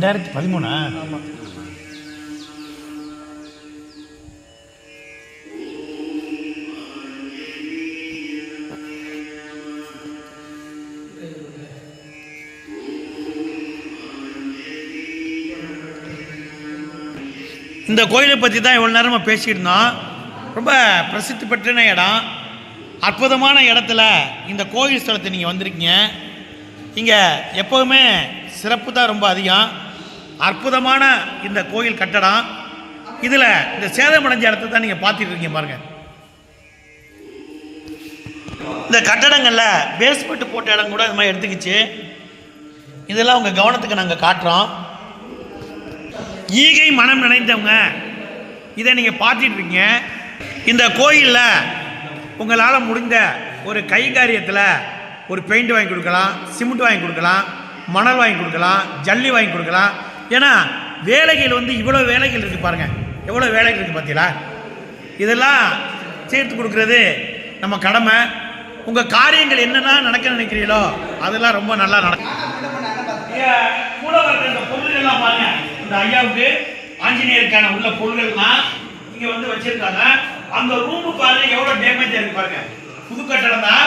ரெண்டாயிரத்தி பதிமூணா? ஆமாம் இந்த கோயிலை பற்றி தான் இவ்வளோ நேரமாக பேசிட்டு இருந்தோம் ரொம்ப பிரசித்தி பெற்ற இடம். அற்புதமான இடத்துல இந்த கோயில் ஸ்தலத்தை நீங்கள் வந்திருக்கீங்க. இங்கே எப்போவுமே சிறப்பு தான் ரொம்ப அதிகம். அற்புதமான இந்த கோயில் கட்டடம். இதில் இந்த சேதமடைஞ்ச இடத்த தான் நீங்கள் பார்த்துட்டு இருக்கீங்க பாருங்கள் இந்த கட்டடங்களில் பேஸ்மெண்ட் போட்ட இடம் கூட இது மாதிரி எடுத்துக்கிச்சு. இதெல்லாம் உங்கள் கவனத்துக்கு நாங்கள் காட்டுறோம். ஈகை மனம் நினைந்தவங்க இதை நீங்கள் பார்த்துட்டு இருக்கீங்க. இந்த கோயிலில் உங்களால் முடிந்த ஒரு கைகாரியத்தில் ஒரு பெயிண்ட் வாங்கி கொடுக்கலாம் சிமெண்ட் வாங்கி கொடுக்கலாம் மணல் வாங்கி கொடுக்கலாம் ஜல்லி வாங்கி கொடுக்கலாம் ஏன்னா வேலைகள் வந்து இவ்வளோ வேலைகள் இருக்குது பாருங்கள் எவ்வளோ வேலைகள் இருக்குது பார்த்தீங்களா? இதெல்லாம் சேர்த்து கொடுக்குறது நம்ம கடமை. உங்கள் காரியங்கள் என்னென்ன நடக்க நினைக்கிறீங்களோ அதெல்லாம் ரொம்ப நல்லா நடக்கும். ஐயா, கூட வர்ற இந்த பொருள்கள் எல்லாம் பாருங்க. இந்த ஐயாவுக்கு ஆஞ்சநேயருக்கான உள்ள பொருள்கள்லாம் இங்க வந்து வச்சிருக்காங்க. அந்த ரூமு பாருங்க எவ்வளவு டேமேஜ் இருக்கு பாருங்க. புது கட்டடம் தான்.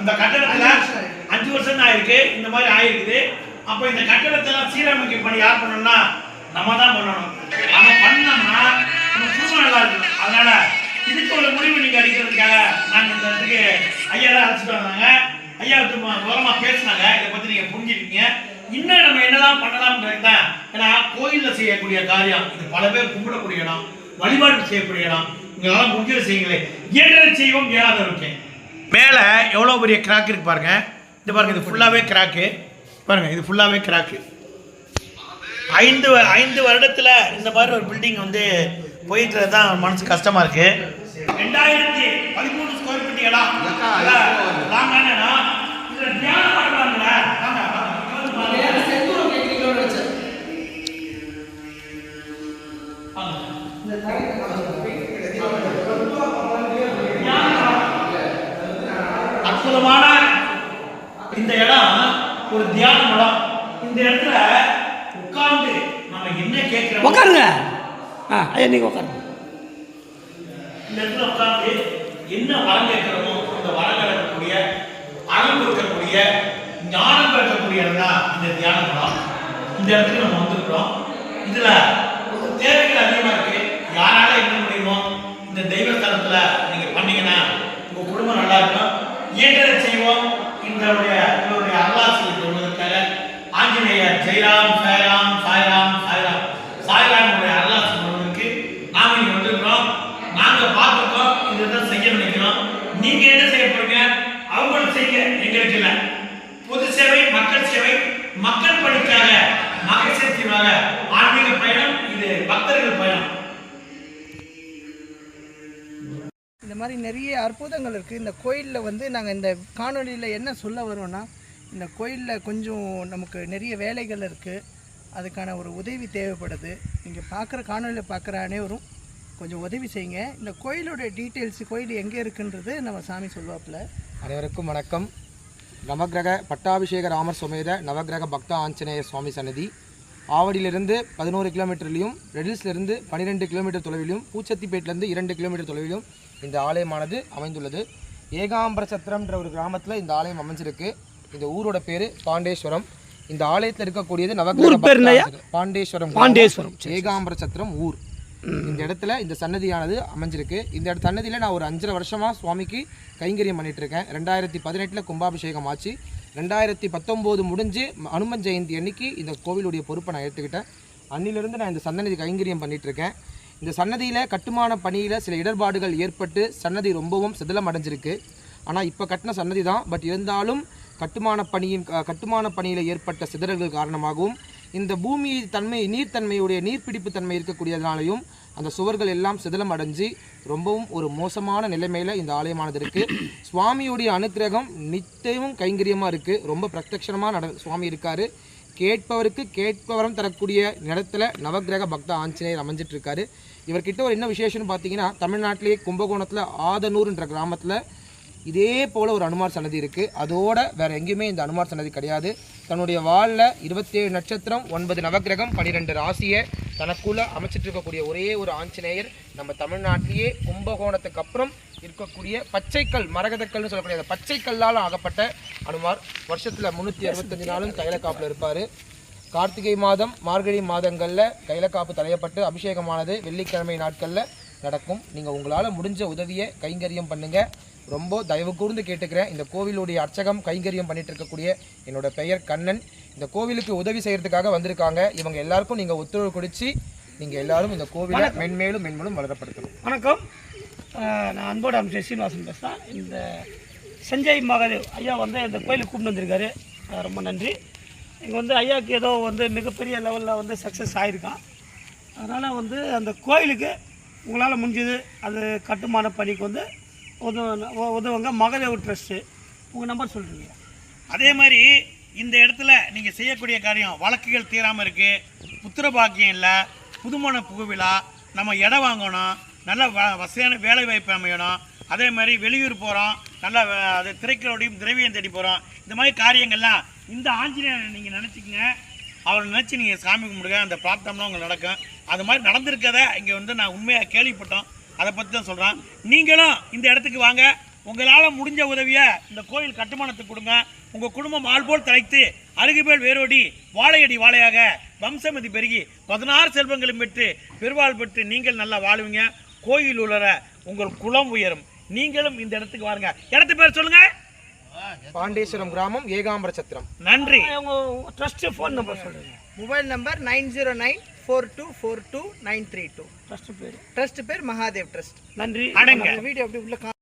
அந்த கட்டடத்துல அஞ்சு வருஷம் தான் ஆயிருக்கு. இந்த மாதிரி ஆயிருக்குது. அப்ப இந்த கட்டடத்தை எல்லாம் சீரமைக்க பணி யார் பண்ணணும்னா நம்ம தான் பண்ணணும். அதை பண்ணோம்னா நம்ம சும்மா நல்லா இருக்கும் அதனால இதுக்கு ஒரு முடிவு நீங்க அடிக்கிறதுக்காக நாங்க இந்த இடத்துக்கு ஐயா தான் அழைச்சிட்டு வந்தாங்க. ஐயா உரமா பேசினாங்க. இதை பத்தி நீங்க புரிஞ்சிருக்கீங்க இன்னும் நம்ம என்னதான் பண்ணலாம்ன்றது தான். ஏன்னா கோயில்ல செய்யக்கூடிய காரியம் இது பல பேர் கும்பிடக்கூடிய இடம் வழிபாடு செய்யக்கூடிய இடம். உங்களால முடிஞ்சதை செய்யுங்களே. இயன்றதை செய்வோம் ஏறாத இருக்கேன் மேலே எவ்வளோ பெரிய கிராக் இருக்கு பாருங்க. இது பாருங்க இது ஃபுல்லாகவே கிராக்கு பாருங்க இது ஃபுல்லாகவே கிராக்கு ஐந்து ஐந்து வருடத்துல இந்த மாதிரி ஒரு பில்டிங் வந்து போயிட்டு தான் மனசு கஷ்டமா இருக்கு. ரெண்டாயிரத்தி பதிமூணு ஸ்கொயர் ஃபீட் இடம். லாங்கான இடம் இதுல தியானம் பண்ணலாம்ல ஒரு தியான இடம் இந்த இடத்துல உட்கார்ந்து நம்ம என்ன கேட்கிறோம் உட்காருங்க ஆ ஐயா நீங்கள் உட்காருங்க இந்த இடத்துல உட்கார்ந்து என்ன வரம் கேட்கிறோமோ அந்த வரம் கிடக்கக்கூடிய அருள் கொடுக்கக்கூடிய ஞானம் பெறக்கூடிய இடம் தான் இந்த தியான இடம் இந்த இடத்துக்கு நம்ம வந்திருக்கிறோம். இதுல ஒரு தேவைகள் அதிகமா இருக்கு. யாரால என்ன முடியுமோ இந்த தெய்வ ஸ்தலத்துல நீங்க பண்ணீங்கன்னா உங்க குடும்பம் நல்லா இருக்கும் இயன்றதை செய்வோம். இந்தவுடைய இவருடைய அருளாசியை சொல்வதற்காக ஆஞ்சநேயர் ஜெயராம் சாய்ராம் சாய்ராம் சாய்ராம். சாய்ராமுடைய அருளாசி சொல்வதற்கு நாம் இங்க வந்திருக்கிறோம். நாங்க பார்த்துருக்கோம் இதுதான் செய்ய நினைக்கிறோம். நீங்க என்ன செய்ய போறீங்க? அவங்களும் செய்ய எங்களுக்கு இல்லை. பொது சேவை மக்கள் சேவை மக்கள் பணிக்காக மகை ஆன்மீக பயணம் இது பக்தர்கள் பயணம். இந்த மாதிரி நிறைய அற்புதங்கள் இருக்குது இந்த கோயிலில் வந்து நாங்கள் இந்த காணொளியில் என்ன சொல்ல வரோம்னா இந்த கோயிலில் கொஞ்சம் நமக்கு நிறைய வேலைகள் இருக்குது அதுக்கான ஒரு உதவி தேவைப்படுது. நீங்கள் பார்க்குற காணொளியில் பார்க்குற அனைவரும் கொஞ்சம் உதவி செய்யுங்க. இந்த கோயிலோட டீட்டெயில்ஸ் கோயில் எங்கே இருக்குன்றது நம்ம சாமி சொல்லுவாப்புல. அனைவருக்கும் வணக்கம். நவக்கிரக பட்டாபிஷேக ராமர் சுமேத நவக்கிரக பக்த ஆஞ்சநேய சுவாமி சன்னதி. ஆவடியிலிருந்து பதினோரு கிலோமீட்டர்லையும் ரெடில்ஸ்லேருந்து பன்னிரெண்டு கிலோமீட்டர் தொலைவிலும் பூச்சத்திப்பேட்டிலேருந்து இரண்டு கிலோமீட்டர் தொலைவிலும் இந்த ஆலயமானது அமைந்துள்ளது. ஏகாம்பர சத்திரம்ன்ற ஒரு கிராமத்தில் இந்த ஆலயம் அமைஞ்சிருக்கு. இந்த ஊரோட பேர் பாண்டேஸ்வரம். இந்த ஆலயத்தில் இருக்கக்கூடியது? ஆஞ்சநேய- பாண்டேஸ்வரம் பாண்டேஸ்வரம். ஏகாம்பர சத்திரம் ஊர். இந்த இடத்துல இந்த சன்னதியானது அமைஞ்சிருக்கு. இந்த சன்னதியில் நான் ஒரு அஞ்சரை வருஷமா சுவாமிக்கு கைங்கரியம் பண்ணிட்டு இருக்கேன். ரெண்டாயிரத்தி பதினெட்டில் கும்பாபிஷேகம் ஆச்சு. ரெண்டாயிரத்தி பத்தொம்போது முடிஞ்சு அனுமன் ஜெயந்தி அன்னைக்கு இந்த கோவிலுடைய பொறுப்பை நான் எடுத்துக்கிட்டேன் அன்னிலிருந்து நான் இந்த சன்னதி கைங்கரியம் பண்ணிகிட்ருக்கேன் இந்த சன்னதியில் கட்டுமான பணியில் சில இடர்பாடுகள் ஏற்பட்டு சன்னதி ரொம்பவும் சிதலம் அடைஞ்சிருக்கு. ஆனால் இப்போ கட்டின சன்னதி தான். பட் இருந்தாலும் கட்டுமான பணியின் க- கட்டுமான பணியில் ஏற்பட்ட சிதறல்கள் காரணமாகவும் இந்த பூமி தன்மை நீர்த்தன்மையுடைய நீர்ப்பிடிப்பு தன்மை இருக்கக்கூடியதுனாலையும் அந்த சுவர்கள் எல்லாம் சிதிலம் அடைஞ்சு ரொம்பவும் ஒரு மோசமான நிலைமையில் இந்த ஆலயமானது இருக்குது சுவாமியுடைய அனுக்கிரகம் நித்தியமும் கைங்கரியமாக இருக்குது ரொம்ப பிரத்யட்சணமாக நட சுவாமி இருக்கார். கேட்பவருக்கு கேட்பவரம் தரக்கூடிய இடத்துல நவக்கிரக பக்த ஆஞ்சநேயர் அமைஞ்சிட்டு இருக்காரு. இவர்கிட்ட ஒரு என்ன விசேஷம்னு பார்த்தீங்கன்னா தமிழ்நாட்டிலேயே கும்பகோணத்தில் ஆதனூர்ன்ற கிராமத்தில் இதே போல் ஒரு அனுமார் சன்னதி இருக்குது அதோட வேறு எங்கேயுமே இந்த அனுமார் சன்னதி கிடையாது. தன்னுடைய வாளில் இருபத்தேழு நட்சத்திரம் ஒன்பது நவக்கிரகம் பன்னிரெண்டு ராசியை தனக்குள்ளே அமைச்சிட்டு இருக்கக்கூடிய ஒரே ஒரு ஆஞ்சநேயர் நம்ம தமிழ்நாட்டிலேயே கும்பகோணத்துக்கு அப்புறம் இருக்கக்கூடிய பச்சைக்கல் மரகதக்கல்னு சொல்லக்கூடிய அந்த பச்சைக்கல்லால் ஆகப்பட்ட அனுமார். வருஷத்தில் முந்நூற்றி அறுபத்தஞ்சு நாளும் தைலக்காப்பில் இருப்பார். கார்த்திகை மாதம் மார்கழி மாதங்களில் கைலக்காப்பு தலையப்பட்டு அபிஷேகமானது வெள்ளிக்கிழமை நாட்களில் நடக்கும். நீங்கள் உங்களால் முடிஞ்ச உதவியை கைங்கரியம் பண்ணுங்கள் ரொம்ப தயவு கூர்ந்து கேட்டுக்கிறேன். இந்த கோவிலுடைய அர்ச்சகம் கைங்கரியம் பண்ணிட்டு இருக்கக்கூடிய என்னோட பெயர் கண்ணன். இந்த கோவிலுக்கு உதவி செய்யறதுக்காக வந்திருக்காங்க. இவங்க எல்லாருக்கும் நீங்கள் ஒத்துழைப்பு கொடுத்து நீங்கள் எல்லாரும் இந்த கோவிலை மென்மேலும் மென்மேலும் வளரப்படுத்தணும் வணக்கம். நான் அன்போடு அமைச்சர் சீனிவாசன் பேசுகிறேன் இந்த சஞ்சய் மகாதேவ் ஐயா வந்து இந்த கோயிலுக்கு கூப்பிட்டு வந்திருக்காரு. ரொம்ப நன்றி. இங்கே வந்து ஐயாவுக்கு ஏதோ வந்து மிகப்பெரிய லெவலில் வந்து சக்ஸஸ் ஆகிருக்கான் அதனால் வந்து அந்த கோயிலுக்கு உங்களால் முடிஞ்சது. அது கட்டுமான பணிக்கு வந்து உதவ உதவுங்க. மகளிர் ட்ரஸ்ட்டு உங்கள் நம்பர் சொல்கிறீங்க அதே மாதிரி இந்த இடத்துல நீங்கள் செய்யக்கூடிய காரியம் வழக்குகள் தீராமல் இருக்குது புத்திர பாக்கியம் இல்லை புதுமண புகுவிழா நம்ம இடம் வாங்கணும் நல்ல வ வசதியான வேலை வாய்ப்பு அமையணும். அதே மாதிரி வெளியூர் போகிறோம் நல்லா அது திரைக்களோடையும் திரவியம் தேடி போகிறோம் இந்த மாதிரி காரியங்கள்லாம் இந்த ஆஞ்சநேயரை நீங்கள் நினச்சிக்கங்க. அவரை நினச்சி நீங்கள் சாமி கும்பிடுங்க. அந்த பிரார்த்தம்லாம் உங்களுக்கு நடக்கும். அது மாதிரி நடந்திருக்கதை இங்கே வந்து நான் உண்மையாக கேள்விப்பட்டோம். அதை பற்றி தான் சொல்கிறேன் நீங்களும் இந்த இடத்துக்கு வாங்க. உங்களால் முடிஞ்ச உதவியை இந்த கோயில் கட்டுமானத்துக்கு கொடுங்க. உங்கள் குடும்பம் ஆள் போல் தலைத்து அருகுபேல் வேரோடி வாழையடி வாழையாக வம்சமதி பெருகி பதினாறு செல்வங்களும் பெற்று பெருவாள் பெற்று நீங்கள் நல்லா வாழுவீங்க. கோயில் உலர உங்கள் குலம் உயரும். நீங்களும் இந்த இடத்துக்கு வாருங்க. இடத்து பேர் சொல்லுங்க. பாண்டேஸ்வரம் கிராமம் ஏகாம்பர சத்திரம் நன்றி. உங்கள் ட்ரஸ்ட்டு ஃபோன் நம்பர் சொல்கிறீங்க mobile number nine zero nine four two four two nine three two. Trust பேர். ட்ரஸ்ட் பேர் மகாதேவ் ட்ரஸ்ட் நன்றி. வீடியோ அப்படி உள்ள